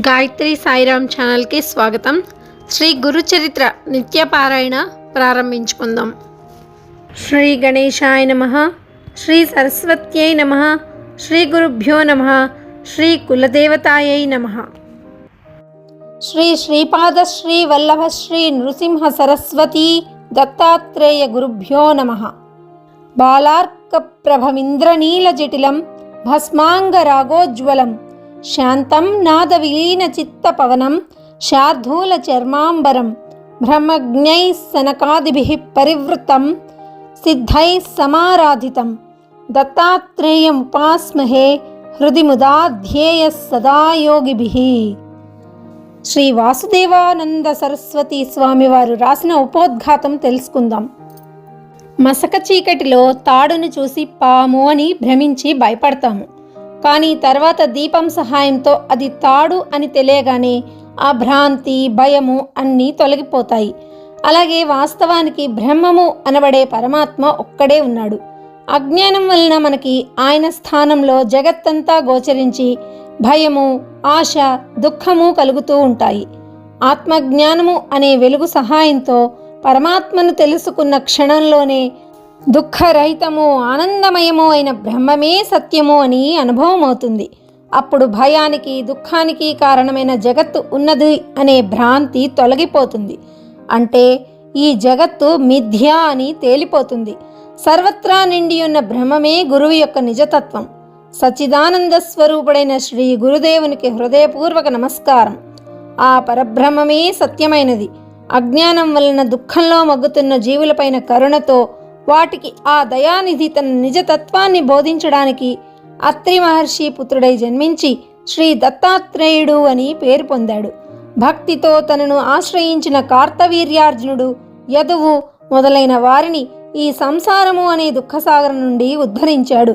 గాయత్రి సాయిరామ్ ఛానల్కి స్వాగతం. శ్రీ గురుచరిత్ర నిత్యపారాయణ ప్రారంభించుకుందాం. శ్రీ గణేశాయ నమ శ్రీ సరస్వత్యై నమ శ్రీ గురుభ్యో నమ శ్రీ కులదేవతాయై నమ. శ్రీ శ్రీపాద శ్రీ వల్లభ శ్రీ నృసింహ సరస్వతీ దత్తాత్రేయ గురుభ్యో నమ. బాలార్కప్రభమింద్రనీలజటిలం భస్మాంగరాగోజ్వలం శాంతం నాదవిలీనచిత్తపవనం శార్ధూలచర్మాంబరం బ్రహ్మజ్ఞై సనకాదిభి పరివృతం సిద్ధై సమారాధితం దత్తాత్రేయముపాస్మహే హృది ముదా ధ్యేయ సదా శ్రీ వాసుదేవానంద సరస్వతి స్వామివారు రాసిన ఉపోద్ఘాతం తెలుసుకుందాం. మసక చీకటిలో తాడును చూసి పాము అని భ్రమించి భయపడతాము. కానీ తర్వాత దీపం సహాయంతో అది తాడు అని తెలియగానే ఆ భ్రాంతి భయము అన్నీ తొలగిపోతాయి. అలాగే వాస్తవానికి బ్రహ్మము అనబడే పరమాత్మ ఒక్కడే ఉన్నాడు. అజ్ఞానం వలన మనకి ఆయన స్థానంలో జగత్తంతా గోచరించి భయము ఆశ దుఃఖము కలుగుతూ ఉంటాయి. ఆత్మజ్ఞానము అనే వెలుగు సహాయంతో పరమాత్మను తెలుసుకున్న క్షణంలోనే దుఃఖరహితము ఆనందమయము అయిన బ్రహ్మమే సత్యము అని అనుభవం అవుతుంది అప్పుడు భయానికి దుఃఖానికి కారణమైన జగత్తు ఉన్నది అనే భ్రాంతి తొలగిపోతుంది. అంటే ఈ జగత్తు మిథ్య అని తేలిపోతుంది. సర్వత్రా నిండి ఉన్న బ్రహ్మమే గురువు యొక్క నిజతత్వం. సచిదానంద స్వరూపుడైన శ్రీ గురుదేవునికి హృదయపూర్వక నమస్కారం. ఆ పరబ్రహ్మమే సత్యమైనది. అజ్ఞానం వలన దుఃఖంలో మగ్గుతున్న జీవులపైన కరుణతో వాటికి ఆ దయానిధి తన నిజతత్వాన్ని బోధించడానికి అత్రి మహర్షి పుత్రుడై జన్మించి శ్రీ దత్తాత్రేయుడు అని పేరు పొందాడు. భక్తితో తనను ఆశ్రయించిన కార్తవీర్యార్జునుడు యదువు మొదలైన వారిని ఈ సంసారము అనే దుఃఖసాగరం నుండి ఉద్ధరించాడు.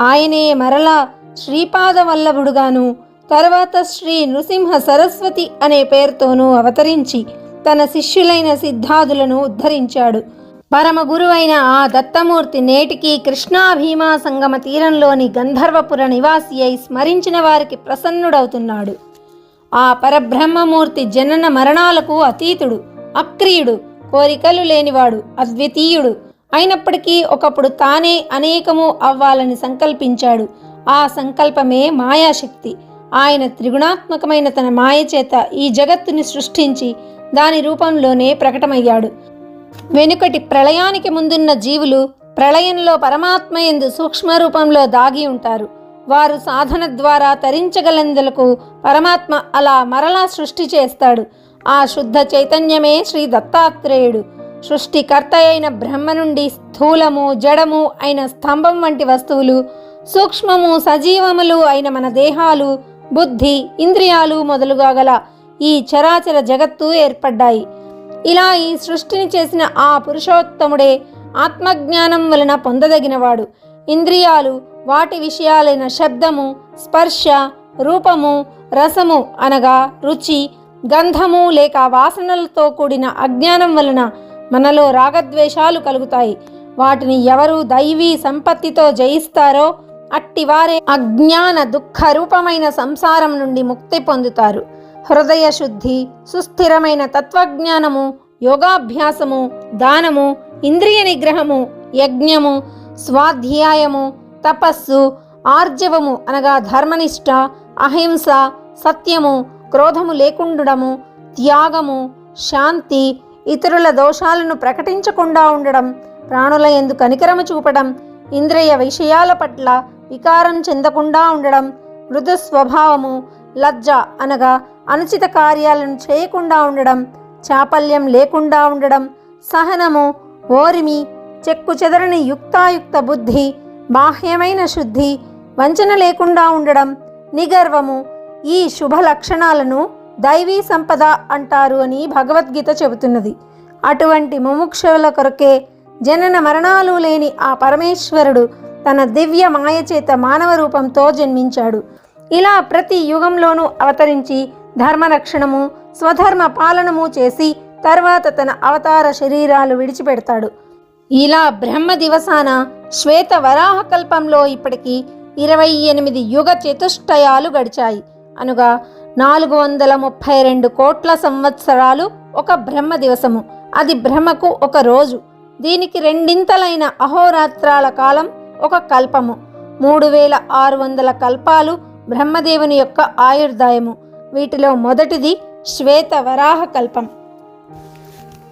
ఆయనే మరలా శ్రీపాద వల్లభుడుగాను తర్వాత శ్రీ నృసింహ సరస్వతి అనే పేరుతోనూ అవతరించి తన శిష్యులైన సిద్ధాదులను ఉద్ధరించాడు. పరమ గురువైన ఆ దత్తమూర్తి నేటికి కృష్ణా భీమా సంగమ తీరంలోని గంధర్వపుర నివాసి అయి స్మరించిన వారికి ప్రసన్నుడవుతున్నాడు. ఆ పరబ్రహ్మమూర్తి జనన మరణాలకు అతీతుడు అక్రియుడు కోరికలు లేనివాడు అద్వితీయుడు. అయినప్పటికీ ఒకప్పుడు తానే అనేకము అవ్వాలని సంకల్పించాడు. ఆ సంకల్పమే మాయాశక్తి. ఆయన త్రిగుణాత్మకమైన తన మాయ చేత ఈ జగత్తుని సృష్టించి దాని రూపంలోనే ప్రకటమయ్యాడు. వెనుకటి ప్రళయానికి ముందున్న జీవులు ప్రళయంలో పరమాత్మ ఎందు సూక్ష్మ రూపంలో దాగి ఉంటారు. వారు సాధన ద్వారా తరించగలందులకు పరమాత్మ అలా మరలా సృష్టి చేస్తాడు. ఆ శుద్ధ చైతన్యమే శ్రీ దత్తాత్రేయుడు. సృష్టికర్త అయిన బ్రహ్మ నుండి స్థూలము జడము అయిన స్తంభం వంటి వస్తువులు సూక్ష్మము సజీవములు అయిన మన దేహాలు బుద్ధి ఇంద్రియాలు మొదలుగా గల ఈ చరాచర జగత్తు ఏర్పడ్డాయి. ఇలా ఈ సృష్టిని చేసిన ఆ పురుషోత్తముడే ఆత్మజ్ఞానం వలన పొందదగినవాడు. ఇంద్రియాలు వాటి విషయాలైన శబ్దము స్పర్శ రూపము రసము అనగా రుచి గంధము లేక వాసనలతో కూడిన అజ్ఞానం వలన మనలో రాగద్వేషాలు కలుగుతాయి. వాటిని ఎవరు దైవీ సంపత్తితో జయిస్తారో అట్టివారే అజ్ఞాన దుఃఖ రూపమైన సంసారం నుండి ముక్తి పొందుతారు. హృదయ శుద్ధి సుస్థిరమైన తత్వజ్ఞానము యోగాభ్యాసము దానము ఇంద్రియ నిగ్రహము యజ్ఞము స్వాధ్యాయము తపస్సు ఆర్జవము అనగా ధర్మనిష్ట అహింస సత్యము క్రోధము లేకుండడము త్యాగము శాంతి ఇతరుల దోషాలను ప్రకటించకుండా ఉండడం ప్రాణుల ఎందు కనికరము చూపడం ఇంద్రియ విషయాల పట్ల వికారం చెందకుండా ఉండడం మృదు స్వభావము లజ్జ అనగా అనుచిత కార్యాలను చేయకుండా ఉండడం చాపల్యం లేకుండా ఉండడం సహనము ఓరిమి చెక్కు చెదరని యుక్తాయుక్త బుద్ధి బాహ్యమైన శుద్ధి వంచన లేకుండా ఉండడం నిగర్వము ఈ శుభ లక్షణాలను దైవీ సంపద అంటారు అని భగవద్గీత చెబుతున్నది. అటువంటి ముముక్షుల కొరకే జనన మరణాలు లేని ఆ పరమేశ్వరుడు తన దివ్య మాయచేత మానవ రూపంతో జన్మించాడు. ఇలా ప్రతి యుగంలోనూ అవతరించి ధర్మరక్షణము స్వధర్మ పాలనము చేసి తర్వాత తన అవతార శరీరాలు విడిచిపెడతాడు. ఇలా బ్రహ్మ దివసాన శ్వేత వరాహకల్పంలో ఇప్పటికి ఇరవై ఎనిమిది యుగ చతుష్టయాలు గడిచాయి. అనగా నాలుగు వందల ముప్పై రెండు కోట్ల సంవత్సరాలు ఒక బ్రహ్మ దివసము. అది బ్రహ్మకు ఒక రోజు. దీనికి రెండింతలైన అహోరాత్రాల కాలం ఒక కల్పము. మూడు వేల ఆరు వందల కల్పాలు బ్రహ్మదేవుని యొక్క ఆయుర్దాయము. వీటిలో మొదటిది శ్వేత వరాహ కల్పం.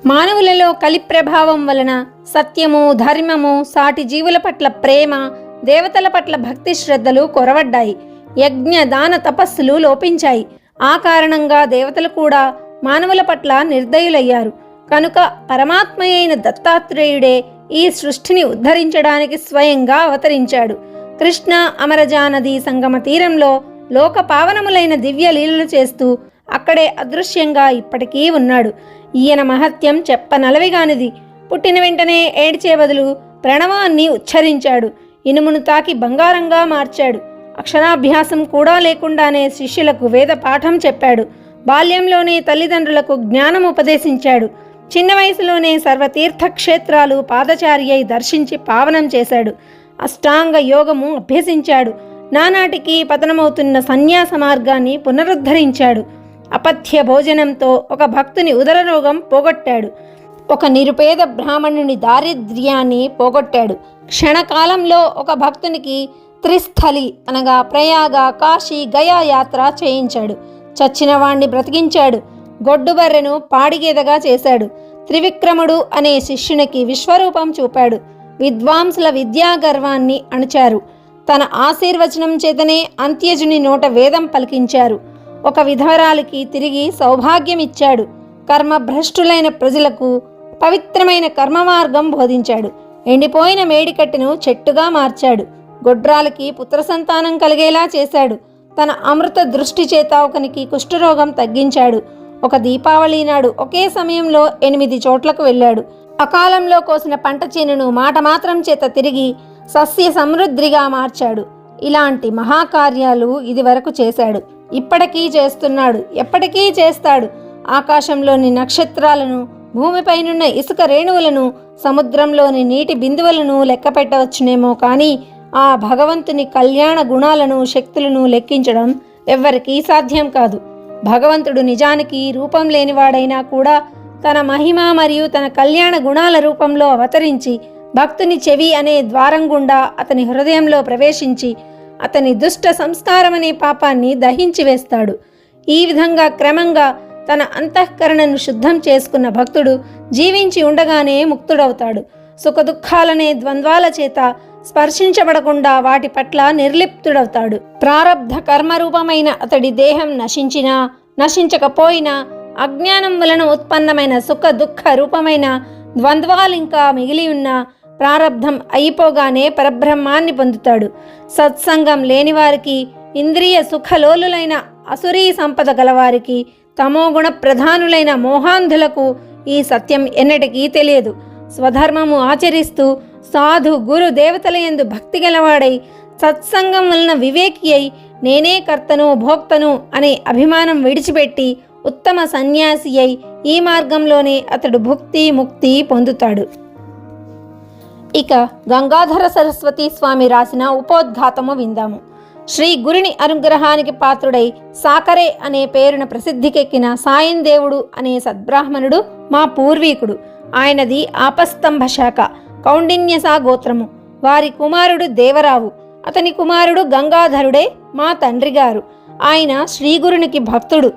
మానవులలో కలి ప్రభావం వలన సత్యము ధర్మము సాటి జీవుల పట్ల ప్రేమ దేవతల పట్ల భక్తి శ్రద్ధలు కొరవడ్డాయి. యజ్ఞ దాన తపస్సులు లోపించాయి. ఆ కారణంగా దేవతలు కూడా మానవుల పట్ల నిర్దయులయ్యారు. కనుక పరమాత్మయైన దత్తాత్రేయుడే ఈ సృష్టిని ఉద్ధరించడానికి స్వయంగా అవతరించాడు. కృష్ణ అమరజా నది సంగమ తీరంలో లోక పావనములైన దివ్య లీలలు చేస్తూ అక్కడే అదృశ్యంగా ఇప్పటికీ ఉన్నాడు. ఈయన మహత్యం చెప్పనలవిగానిది. పుట్టిన వెంటనే ఏడ్చే బదులు ప్రణవాన్ని ఉచ్చరించాడు. ఇనుమును తాకి బంగారంగా మార్చాడు. అక్షరాభ్యాసం కూడా లేకుండానే శిష్యులకు వేద పాఠం చెప్పాడు. బాల్యంలోనే తల్లిదండ్రులకు జ్ఞానం ఉపదేశించాడు. చిన్న వయసులోనే సర్వతీర్థక్షేత్రాలు పాదచారి అయి దర్శించి పావనం చేశాడు. అష్టాంగ యోగము అభ్యసించాడు. నానాటికి పతనమవుతున్న సన్యాస మార్గాన్ని పునరుద్ధరించాడు. అపథ్య భోజనంతో ఒక భక్తుని ఉదర రోగం పోగొట్టాడు. ఒక నిరుపేద బ్రాహ్మణుని దారిద్ర్యాన్ని పోగొట్టాడు. క్షణకాలంలో ఒక భక్తునికి త్రిస్థలి అనగా ప్రయాగ కాశీ గయా యాత్ర చేయించాడు. చచ్చిన వాణ్ణి బ్రతికించాడు. గొడ్డుబర్రెను పాడిగేదగా చేశాడు. త్రివిక్రముడు అనే శిష్యునికి విశ్వరూపం చూపాడు. విద్వాంసుల విద్యా అణచారు అణుచారు. తన ఆశీర్వచనం చేతనే అంత్యజుని నోట వేదం పలికించారు. ఒక విధవరాలికి తిరిగి సౌభాగ్యమిచ్చాడు. కర్మభ్రష్టులైన ప్రజలకు పవిత్రమైన కర్మ మార్గం బోధించాడు. ఎండిపోయిన మేడికట్టెను చెట్టుగా మార్చాడు. గొడ్రాలకి పుత్ర సంతానం కలిగేలా చేశాడు. తన అమృత దృష్టి చేత ఒకనికి కుష్ఠరోగం తగ్గించాడు. ఒక దీపావళి నాడు ఒకే సమయంలో ఎనిమిది చోట్లకు వెళ్ళాడు. అకాలంలో కోసిన పంట చేనును మాట మాత్రం చేత తిరిగి సస్య సమృద్ధిగా మార్చాడు. ఇలాంటి మహాకార్యాలు ఇదివరకు చేశాడు. ఇప్పటికీ చేస్తున్నాడు. ఎప్పటికీ చేస్తాడు. ఆకాశంలోని నక్షత్రాలను భూమిపైనున్న ఇసుక రేణువులను సముద్రంలోని నీటి బిందువులను లెక్క పెట్టవచ్చునేమో కానీ ఆ భగవంతుని కళ్యాణ గుణాలను శక్తులను లెక్కించడం ఎవ్వరికీ సాధ్యం కాదు. భగవంతుడు నిజానికి రూపం లేనివాడైనా కూడా తన మహిమ మరియు తన కళ్యాణ గుణాల రూపంలో అవతరించి భక్తుని చెవి అనే ద్వారం గుండా అతని హృదయంలో ప్రవేశించి అతని దుష్ట సంస్కారమనే పాపాన్ని దహించి వేస్తాడు. ఈ విధంగా క్రమంగా తన అంతఃకరణను శుద్ధం చేసుకున్న భక్తుడు జీవించి ఉండగానే ముక్తుడవుతాడు. సుఖదుఖాలనే ద్వంద్వాల చేత స్పర్శించబడకుండా వాటి పట్ల నిర్లిప్తుడవుతాడు. ప్రారబ్ధ కర్మరూపమైన అతడి దేహం నశించినా నశించకపోయినా అజ్ఞానం వలన ఉత్పన్నమైన సుఖ దుఃఖ రూపమైన ద్వంద్వాలింకా మిగిలి ఉన్న ప్రారబ్ధం అయిపోగానే పరబ్రహ్మాన్ని పొందుతాడు. సత్సంగం లేనివారికి ఇంద్రియ సుఖలోలులైన అసురీ సంపద గలవారికి తమోగుణ ప్రధానులైన మోహాంధులకు ఈ సత్యం ఎన్నటికీ తెలియదు. స్వధర్మము ఆచరిస్తూ సాధు గురు దేవతలయందు భక్తి గలవాడై సత్సంగం వలన వివేకి అయి నేనే కర్తను భోక్తను అనే అభిమానం విడిచిపెట్టి ఉత్తమ సన్యాసి అయి ఈ మార్గంలోనే అతడు భుక్తి ముక్తి పొందుతాడు. ఇక గంగాధర సరస్వతి స్వామి రాసిన ఉపోద్ఘాతము విందాము. శ్రీ గురుని అనుగ్రహానికి పాత్రుడై సాకరే అనే పేరున ప్రసిద్ధికెక్కిన సాయం దేవుడు అనే సద్బ్రాహ్మణుడు మా పూర్వీకుడు. ఆయనది ఆపస్తంభ శాఖ కౌండిన్యసా గోత్రము. వారి కుమారుడు దేవరావు అతని కుమారుడు గంగాధరుడే మా తండ్రి గారు ఆయన శ్రీగురునికి భక్తుడు.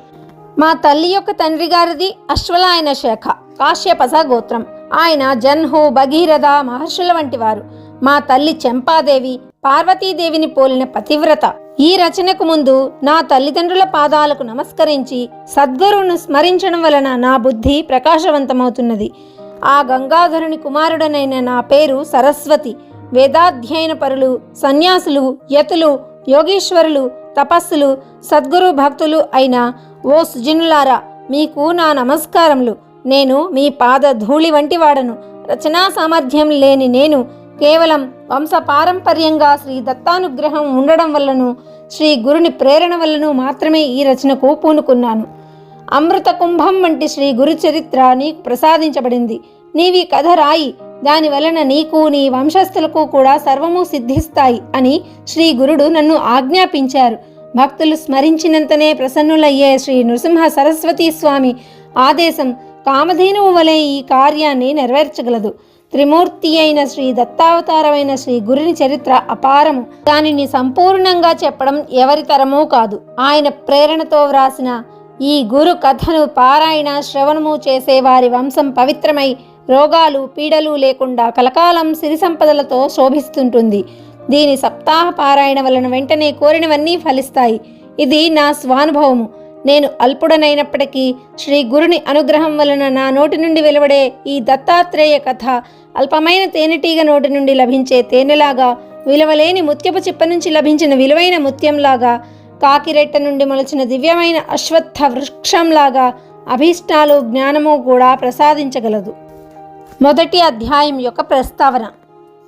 మా తల్లి యొక్క తండ్రి గారిది అశ్వలాయన శాఖ కాశ్యపస గోత్రం. ఆయన జన్హు భగీరథ మహర్షుల వంటి వారు. మా తల్లి చెంపాదేవి పార్వతీదేవిని పోలిన పతివ్రత. ఈ రచనకు ముందు నా తల్లిదండ్రుల పాదాలకు నమస్కరించి సద్గురువును స్మరించడం వలన నా బుద్ధి ప్రకాశవంతమవుతున్నది. ఆ గంగాధరుని కుమారుడనైన నా పేరు సరస్వతి. వేదాధ్యయన పరులు సన్యాసులు యతులు యోగీశ్వరులు తపస్సులు సద్గురు భక్తులు అయిన ఓ సుజనులారా మీకు నా నమస్కారములు. నేను మీ పాద ధూళి వంటి వాడను రచనా సామర్థ్యం లేని నేను కేవలం వంశ పారంపర్యంగా శ్రీ దత్తానుగ్రహం ఉండడం వల్లను శ్రీ గురుని ప్రేరణ వల్లను మాత్రమే ఈ రచనకు పూనుకున్నాను. అమృత కుంభం వంటి శ్రీ గురు చరిత్ర నీకు ప్రసాదించబడింది. నీవి కథ రాయి దాని వలన నీకు నీ వంశస్థులకు కూడా సర్వము సిద్ధిస్తాయి అని శ్రీ గురుడు నన్ను ఆజ్ఞాపించారు. భక్తులు స్మరించినంతనే ప్రసన్నులయ్యే శ్రీ నృసింహ సరస్వతీ స్వామి ఆదేశం కామధేనువు వలె ఈ కార్యాన్ని నెరవేర్చగలదు. త్రిమూర్తి అయిన శ్రీ దత్తావతారమైన శ్రీ గురుని చరిత్ర అపారము. దానిని సంపూర్ణంగా చెప్పడం ఎవరి తరమూ కాదు. ఆయన ప్రేరణతో వ్రాసిన ఈ గురు కథను పారాయణ శ్రవణము చేసే వారి వంశం పవిత్రమై రోగాలు పీడలు లేకుండా కలకాలం సిరి సంపదలతో శోభిస్తుంటుంది. దీని సప్తాహ పారాయణ వలన వెంటనే కోరినవన్నీ ఫలిస్తాయి. ఇది నా స్వానుభవము. నేను అల్పుడనైనప్పటికీ శ్రీ గురుని అనుగ్రహం వలన నా నోటి నుండి వెలువడే ఈ దత్తాత్రేయ కథ అల్పమైన తేనెటీగ నోటి నుండి లభించే తేనెలాగా విలువలేని ముత్యపు చిప్ప నుంచి లభించిన విలువైన ముత్యంలాగా కాకిరెట్ట నుండి మొలచిన దివ్యమైన అశ్వత్థ వృక్షంలాగా అభీష్టాలు జ్ఞానము కూడా ప్రసాదించగలదు. మొదటి అధ్యాయం యొక్క ప్రస్తావన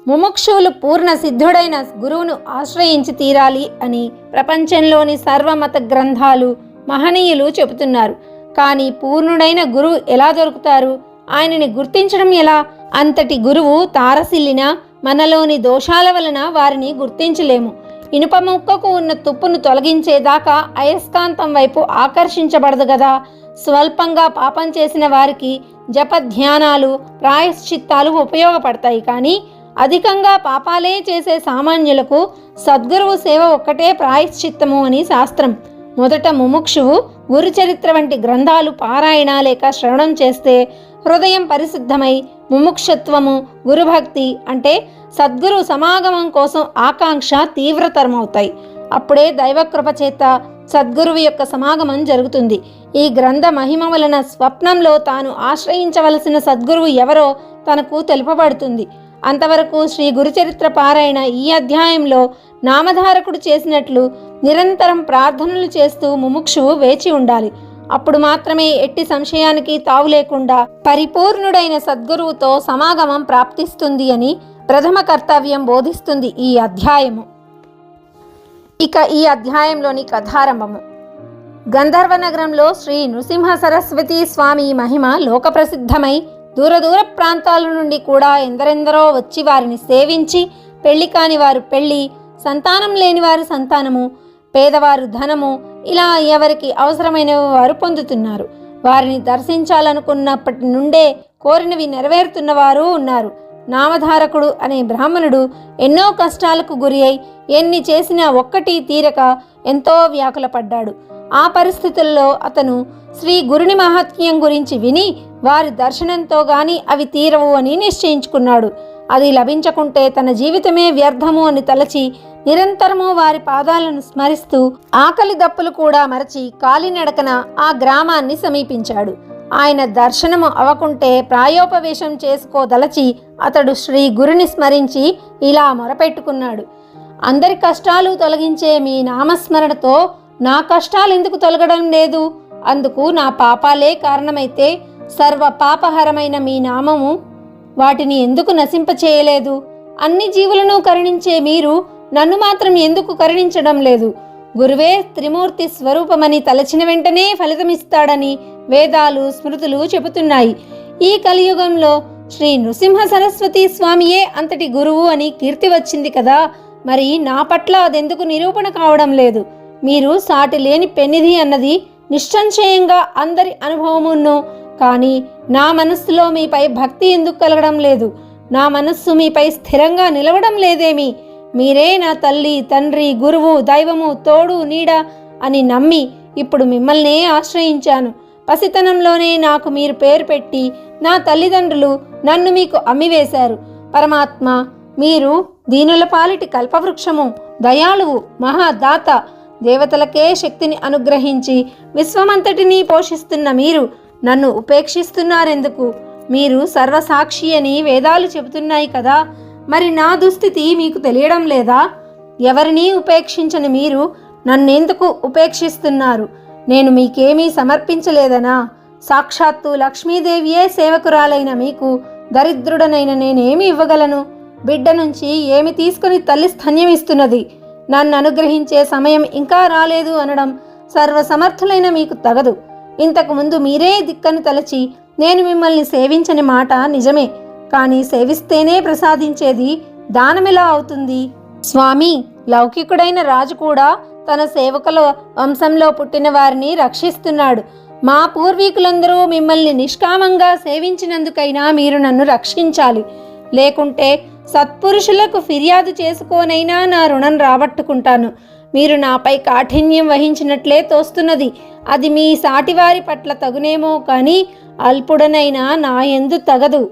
ముముక్షువులు పూర్ణ సిద్ధుడైన గురువును ఆశ్రయించి తీరాలి అని ప్రపంచంలోని సర్వమత గ్రంథాలు మహనీయులు చెబుతున్నారు. కానీ పూర్ణుడైన గురువు ఎలా దొరుకుతారు? ఆయనని గుర్తించడం ఎలా? అంతటి గురువు తారసిల్లిన మనలోని దోషాల వలన వారిని గుర్తించలేము. ఇనుప ముక్కకు ఉన్న తుప్పును తొలగించేదాకా అయస్కాంతం వైపు ఆకర్షించబడదు కదా స్వల్పంగా పాపం చేసిన వారికి జప ధ్యానాలు ప్రాయశ్చిత్తాలు ఉపయోగపడతాయి. కానీ అధికంగా పాపాలే చేసే సామాన్యులకు సద్గురువు సేవ ఒక్కటే ప్రాయశ్చిత్తము అని శాస్త్రం. మొదట ముముక్షువు గురు చరిత్ర వంటి గ్రంథాలు పారాయణ లేక శ్రవణం చేస్తే హృదయం పరిశుద్ధమై ముముక్షత్వము గురుభక్తి అంటే సద్గురు సమాగమం కోసం ఆకాంక్ష తీవ్రతరమవుతాయి. అప్పుడే దైవకృప చేత సద్గురువు యొక్క సమాగమం జరుగుతుంది. ఈ గ్రంథ మహిమ వలన స్వప్నంలో తాను ఆశ్రయించవలసిన సద్గురువు ఎవరో తనకు తెలుపబడుతుంది. అంతవరకు శ్రీ గురుచరిత్ర పారాయణ ఈ అధ్యాయంలో నామధారకుడు చేసినట్లు నిరంతరం ప్రార్థనలు చేస్తూ ముముక్షువు వేచి ఉండాలి. అప్పుడు మాత్రమే ఎట్టి సంశయానికి తావు లేకుండా పరిపూర్ణుడైన సద్గురువుతో సమాగమం ప్రాప్తిస్తుంది అని ప్రథమ కర్తవ్యం బోధిస్తుంది ఈ అధ్యాయము. ఇక ఈ అధ్యాయంలోని కథారంభము. గంధర్వ నగరంలో శ్రీ నృసింహ సరస్వతి స్వామి మహిమ లోకప్రసిద్ధమై దూర దూర ప్రాంతాల నుండి కూడా ఎందరెందరో వచ్చి వారిని సేవించి పెళ్ళి కాని వారు పెళ్ళి సంతానం లేని వారు సంతానము పేదవారు ధనము ఇలా ఎవరికి అవసరమైన వారు పొందుతున్నారు. వారిని దర్శించాలనుకున్నప్పటి నుండే కోరినవి నెరవేరుతున్న వారు ఉన్నారు. నామధారకుడు అనే బ్రాహ్మణుడు ఎన్నో కష్టాలకు గురి అయి ఎన్ని చేసినా ఒక్కటి తీరక ఎంతో వ్యాకులపడ్డాడు. ఆ పరిస్థితుల్లో అతను శ్రీ గురుని మహాత్మ్యం గురించి విని వారి దర్శనంతో గాని అవి తీరవు అని నిశ్చయించుకున్నాడు. అది లభించకుంటే తన జీవితమే వ్యర్థము అని తలచి నిరంతరము వారి పాదాలను స్మరిస్తూ ఆకలి దప్పులు కూడా మరచి కాలినడకన ఆ గ్రామాన్ని సమీపించాడు. ఆయన దర్శనము అవకుంటే ప్రాయోపవేశం చేసుకోదలచి అతడు శ్రీ గురుని స్మరించి ఇలా మొరపెట్టుకున్నాడు. అందరి కష్టాలు తొలగించే మీ నామస్మరణతో నా కష్టాలు ఎందుకు తొలగడం లేదు? అందుకు నా పాపాలే కారణమైతే సర్వ పాపహరమైన మీ నామము వాటిని ఎందుకు నశింపచేయలేదు అన్ని జీవులను కరుణించే మీరు నన్ను మాత్రం ఎందుకు కరుణించడం లేదు? గురువే త్రిమూర్తి స్వరూపమని తలచిన వెంటనే ఫలితమిస్తాడని వేదాలు స్మృతులు చెబుతున్నాయి. ఈ కలియుగంలో శ్రీ నృసింహ సరస్వతి స్వామియే అంతటి గురువు అని కీర్తి వచ్చింది కదా? మరి నా పట్ల అదెందుకు నిరూపణ కావడం లేదు? మీరు సాటి లేని పెన్నిధి అన్నది నిశ్చంశయంగా అందరి అనుభవమును. కానీ నా మనస్సులో మీపై భక్తి ఎందుకు కలగడం లేదు? నా మనస్సు మీపై స్థిరంగా నిలవడం లేదేమి? మీరే నా తల్లి తండ్రి గురువు దైవము తోడు నీడ అని నమ్మి ఇప్పుడు మిమ్మల్నే ఆశ్రయించాను. పసితనంలోనే నాకు మీరు పేరు పెట్టి నా తల్లిదండ్రులు నన్ను మీకు అమ్మివేశారు. పరమాత్మ మీరు దీనుల పాలిటి కల్పవృక్షము దయాళువు మహాదాత దేవతలకే శక్తిని అనుగ్రహించి విశ్వమంతటినీ పోషిస్తున్న మీరు నన్ను ఉపేక్షిస్తున్నారెందుకు? మీరు సర్వసాక్షి అని వేదాలు చెబుతున్నాయి కదా. మరి నా దుస్థితి మీకు తెలియడం లేదా? ఎవరినీ ఉపేక్షించని మీరు నన్నెందుకు ఉపేక్షిస్తున్నారు? నేను మీకేమీ సమర్పించలేదనా? సాక్షాత్తు లక్ష్మీదేవియే సేవకురాలైన మీకు దరిద్రుడనైన నేనేమి ఇవ్వగలను? బిడ్డ నుంచి ఏమి తీసుకుని తల్లి స్తన్యమిస్తున్నది నన్ను అనుగ్రహించే సమయం ఇంకా రాలేదు అనడం సర్వసమర్థులైన మీకు తగదు. ఇంతకు ముందు మీరే దిక్కను తలచి నేను మిమ్మల్ని సేవించని మాట నిజమే. కానీ సేవిస్తేనే ప్రసాదించేది దానమెలా అవుతుంది? స్వామి లౌకికుడైన రాజు కూడా తన సేవకుల వంశంలో పుట్టిన వారిని రక్షిస్తున్నాడు. మా పూర్వీకులందరూ మిమ్మల్ని నిష్కామంగా సేవించినందుకైనా మీరు నన్ను రక్షించాలి. లేకుంటే సత్పురుషులకు ఫిర్యాదు చేసుకోనైనా నా రుణం రాబట్టుకుంటాను. మీరు నాపై కాఠిన్యం వహించినట్లే తోస్తున్నది. అది మీ సాటివారి పట్ల తగునేమో కానీ అల్పుడనైనా నా ఎందు తగదు.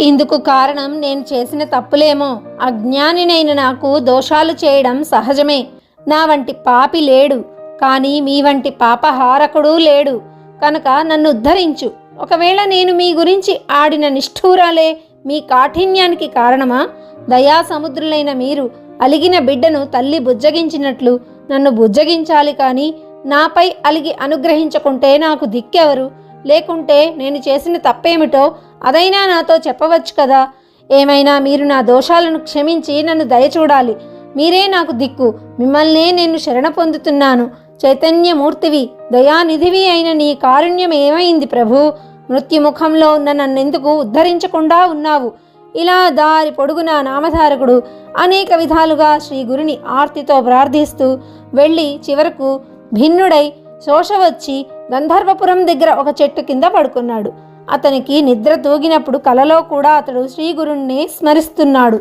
ఇందుకు కారణం నేను చేసిన తప్పులేమో. అజ్ఞానినైన నాకు దోషాలు చేయడం సహజమే. నా వంటి పాపి లేడు. కానీ మీ వంటి పాపహారకుడు లేడు. కనుక నన్ను ఉద్ధరించు. ఒకవేళ నేను మీ గురించి ఆడిన నిష్ఠూరాలే మీ కాఠిన్యానికి కారణమా? దయా సముద్రులైన మీరు అలిగిన బిడ్డను తల్లి బుజ్జగించినట్లు నన్ను బుజ్జగించాలి కానీ నాపై అలిగి అనుగ్రహించకుంటే నాకు దిక్కెవరు? లేకుంటే నేను చేసిన తప్పేమిటో అదైనా నాతో చెప్పవచ్చు కదా? ఏమైనా మీరు నా దోషాలను క్షమించి నన్ను దయచూడాలి. మీరే నాకు దిక్కు. మిమ్మల్నే నేను శరణ పొందుతున్నాను. చైతన్యమూర్తివి దయానిధివి అయిన నీ కారుణ్యం ఏమైంది ప్రభు? మృత్యుముఖంలో ఉన్న నన్నెందుకు ఉద్ధరించకుండా ఉన్నావు? ఇలా దారి పొడుగున నామధారకుడు అనేక విధాలుగా శ్రీ గురిని ఆర్తితో ప్రార్థిస్తూ వెళ్ళి చివరకు భిన్నుడై శోష వచ్చి గంధర్వపురం దగ్గర ఒక చెట్టు కింద పడుకున్నాడు. అతనికి నిద్ర తూగినప్పుడు కలలో కూడా అతడు శ్రీగురుణ్ణి స్మరిస్తున్నాడు.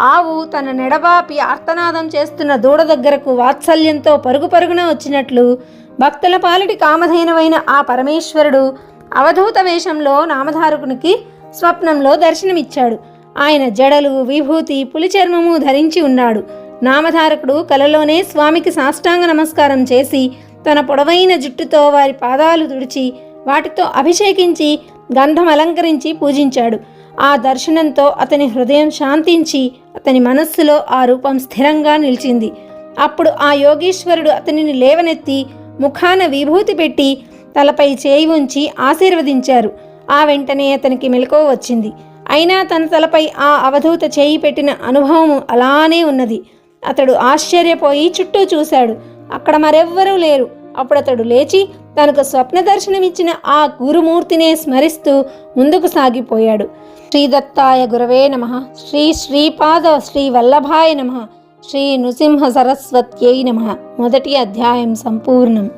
ఆవు తన నెడబాపి ఆర్తనాదం చేస్తున్న దూడ దగ్గరకు వాత్సల్యంతో పరుగు పరుగున వచ్చినట్లు భక్తుల పాలిటి కామధేనవైన ఆ పరమేశ్వరుడు అవధూత వేషంలో నామధారకునికి స్వప్నంలో దర్శనమిచ్చాడు. ఆయన జడలు విభూతి పులి చర్మము ధరించి ఉన్నాడు. నామధారకుడు కలలోనే స్వామికి సాష్టాంగ నమస్కారం చేసి తన పొడవైన జుట్టుతో వారి పాదాలు తుడిచి వాటితో అభిషేకించి గంధం అలంకరించి పూజించాడు. ఆ దర్శనంతో అతని హృదయం శాంతించి అతని మనస్సులో ఆ రూపం స్థిరంగా నిలిచింది. అప్పుడు ఆ యోగీశ్వరుడు అతనిని లేవనెత్తి ముఖాన విభూతి పెట్టి తలపై చేయి ఉంచి ఆశీర్వదించారు. ఆ వెంటనే అతనికి మెలకువ వచ్చింది. అయినా తన తలపై ఆ అవధూత చేయి పెట్టిన అనుభవం అలానే ఉన్నది. అతడు ఆశ్చర్యపోయి చుట్టూ చూశాడు. అక్కడ మరెవ్వరూ లేరు. అప్పుడు అతడు లేచి తనకు స్వప్న దర్శనమిచ్చిన ఆ గురుమూర్తినే స్మరిస్తూ ముందుకు సాగిపోయాడు. శ్రీదత్తాయ గురవే నమ. శ్రీ శ్రీపాద శ్రీ వల్లభాయ నమ. శ్రీ నృసింహ సరస్వత్యై నమ. మొదటి అధ్యాయం సంపూర్ణం.